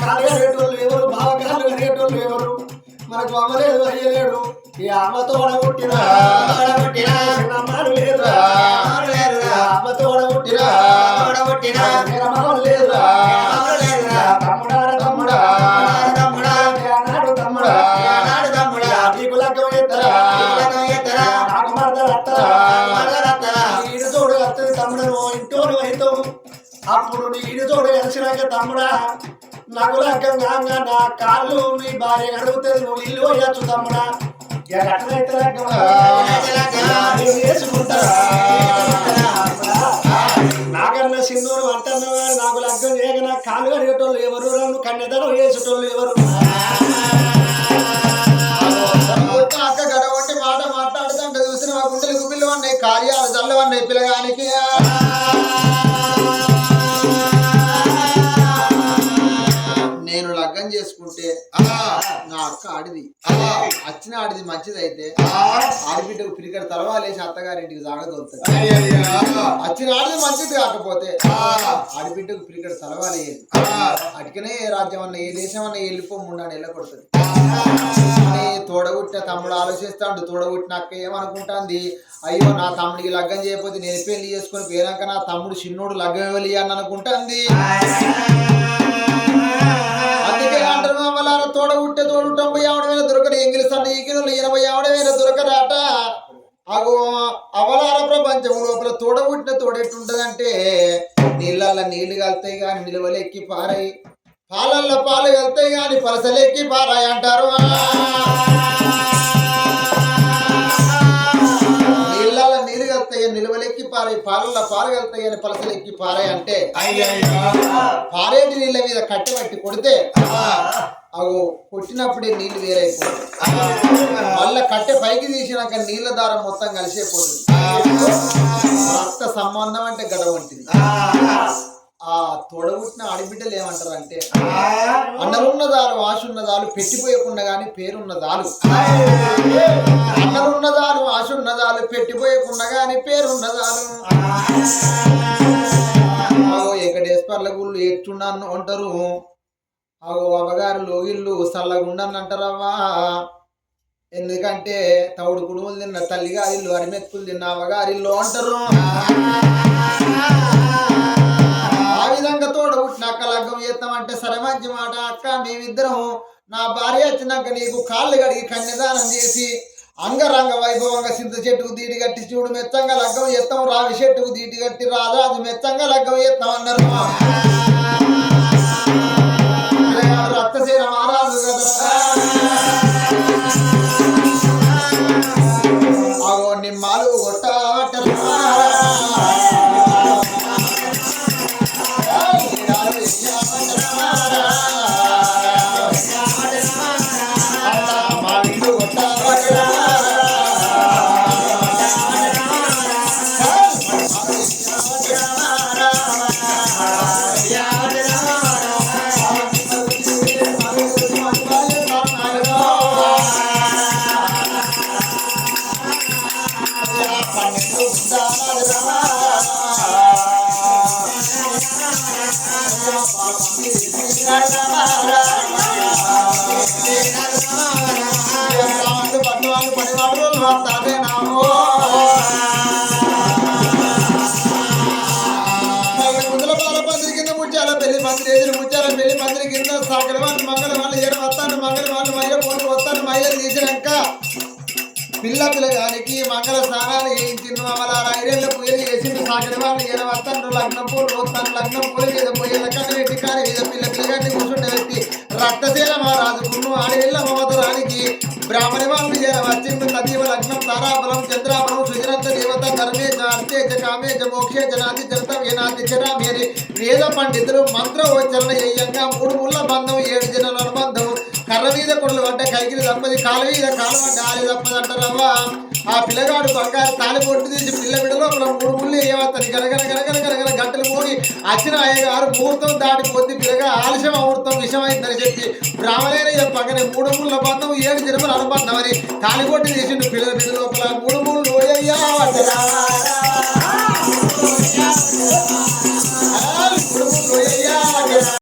కాలు కడిగేటోళ్ళు ఎవరు బావ కాలు కడిగేటోళ్ళు ఎవరు మనకు అమ్మ లేదు. ఈ అమ్మతో అడగొట్టినా అడగొట్టినా అమ్మను లేదురా అమ్మతో అడగొట్టినా అడగొట్టినా తమ్ముడా తమ్ముడా నాడు తమ్ముడా నాడు తమ్ముడా. నీకు లగ్గం ఎత్తరా లగ్గం ఎత్తరా నాకు మరదలు అత్తరా. మరదలు అత్తరా. ఈడు తోడు అత్తది తమ్ముడు ఇంటోడు అప్పుడు నీ ఈడు కలిసినాక తమ్ముడా నాకు నా కాళ్ళు మీ భార్య అడుగుతుంది నువ్వు ఇల్లు అయ్యా తమ్ముడా నాగన్న ఎట్లయితే లగ్గం నాకన్నా అంటున్నావా. నాకు లగ్గం చేయక నా కాళ్ళు కడిగేటోళ్ళు ఎవరు నన్ను కన్నెదనం వేసేటోళ్ళు ఎవరు అక్క గడవంటి మాట మాట్లాడుతుంటే చూసిన మా గుండెలు గుబిల్లు అన్నాయి కార్యాలు చల్లవన్నాయి పిల్లగానికి చేసుకుంటే నా అక్క ఆడిది. వచ్చిన ఆడిది మంచిది అయితే ఆడబిడ్డకు పిరికడ తలవాలేసి అత్తగారింటికి సాగదోలుతుంది వచ్చిన ఆడిది మంచిది కాకపోతే ఆడబిడ్డకు పిరికడ తలవాలేదు అటుకనే ఏ రాజ్యం అన్న ఏ దేశం అన్న వెళ్ళిపో మూడు నెలలు కొడుతుంది అని తోడగుట్టిన తమ్ముడు ఆలోచిస్తాడు. తోడగుట్టిన అక్క ఏమనుకుంటాంది? అయ్యో నా తమ్ముడికి లగ్గం చేయకపోతే నేను పెళ్ళి చేసుకొని పోయినాక నా తమ్ముడు చిన్నోడు లగ్గం ఇవ్వాలి అని అనుకుంటాంది. అందుకే తోడు తొంభై ఆవడమైన వేల ఇంగ్లీష్ ఎంగిలిస్ అన్న ఈగినలు ఇరవై ఆవడమైన వేల దొరకరాట. అగో అవలార ప్రపంచం లోపల తోడగుట్టిన తోడెట్టుంటదంటే నీళ్ళల్లో నీళ్ళు కలుతాయి కానీ నిలువలెక్కి పారాయి. పాలల్లో పాలు వెళ్తాయి కానీ పలసలెక్కి పారాయి అంటారు. పాలల్లో అని పలసలెక్కి పారాయి అంటే పారేటి నీళ్ళ మీద కట్టె పట్టి కొడితే అగో కొట్టినప్పుడే నీళ్ళు వేరైపోతాయి. మళ్ళా కట్టె పైకి తీసినాక నీళ్ళ దారం మొత్తం కలిసిపోతుంది. రక్త సంబంధం అంటే గడవ వంటిది. ఆ తొడబుట్టిన ఆడబిడ్డలు ఏమంటారు అంటే అన్నలున్నదాలు ఆశున్నదాలు పెట్టిపోయకుండా గాని పేరున్నదాలు. అన్నలున్నదాలు ఆశున్నదాలు పెట్టిపోయకుండా గాని పేరున్నదాలు. ఆగో వెంకటేశ్వర్ల గుళ్ళు ఎట్టున్నాను అంటారు. ఆగో అవ్వగారు లోగిళ్ళు చల్లగుండని అంటారవ్వా ఎందుకంటే తవుడు కుడుములు తిన్న తల్లిగారిల్లు అరిమెత్తులు తిన్న అవ్వగారిల్లు అంటారు. ఆ విధంగా తోడ పుట్టినాక లగ్గం చేస్తామంటే సరే మంచి మాట. అక్క మేమిద్దరం నా భార్య వచ్చినాక నీకు కాళ్ళు కడిగి కన్యదానం చేసి అంగరంగ వైభవంగా సింత చెట్టుకు దీటి కట్టి చూడు మెచ్చంగా లగ్గం చేస్తాం రావి చెట్టుకు దీటి కట్టి రాజాది మెచ్చంగా లగ్గం చేస్తాం అన్నారు పట్టువాళ్ళు కింద ముత్యాల పెళ్ళి మందిరి ఎదురు ముత్యాల పెళ్ళి కింద సాగర మంగళ పిల్ల పిల్లగానికి మంగళ స్నానాలు చేయించిండు అమల ఐరేళ్ళ పూజలు చేసిండు సాగర వాళ్ళు ఏడు వస్తాను లగ్నం పూలు వస్తాను లగ్నం పూలు మీద పోయే కట్ట పెట్టి కానీ మీద పిల్ల పిల్లగాన్ని కూర్చుంటే పెట్టి రక్తశీల మహారాజు కున్ను ఆడవిల్ల మమతరానికి బ్రాహ్మణి వాళ్ళు చేర వచ్చిండు తదీవ లగ్నం తారాబలం చంద్రాబలం సుజనంత దేవత ధర్మేజ అర్థేజ కామేజ మోక్షేజ నాది జనత వేనాది జనామేని వేద పండితులు మంత్ర ఉచ్చరణ చేయంగా మూడు ముళ్ళ బంధం ఏడు జనుల కొడులు పడ్డ కైకిలి తప్పది. కాలు కాలం కాలు పడ్డ తప్పది తప్పదంటారవ్వా ఆ పిల్లగాడు బంగారు తాలి పొట్టు తీసి పిల్ల బిడ్డ లోపల మూడు ముళ్ళు ఏమవుతుంది? గరగర గరగర గరగర గంటలు పోగి అచ్చిన అయ్యగారు ముహూర్తం దాటిపోద్ది పిల్లగా ఆలస్యం అమూర్తం విషమైందని చెప్పి బ్రాహ్మణైన పక్కనే మూడు ముళ్ళ బంధం ఏడు జన్మలు అనుబంధం అని తాలిగొట్టి తీసిండు పిల్లల బిడ్డ లోపల. మూడు ముళ్ళు అంటారా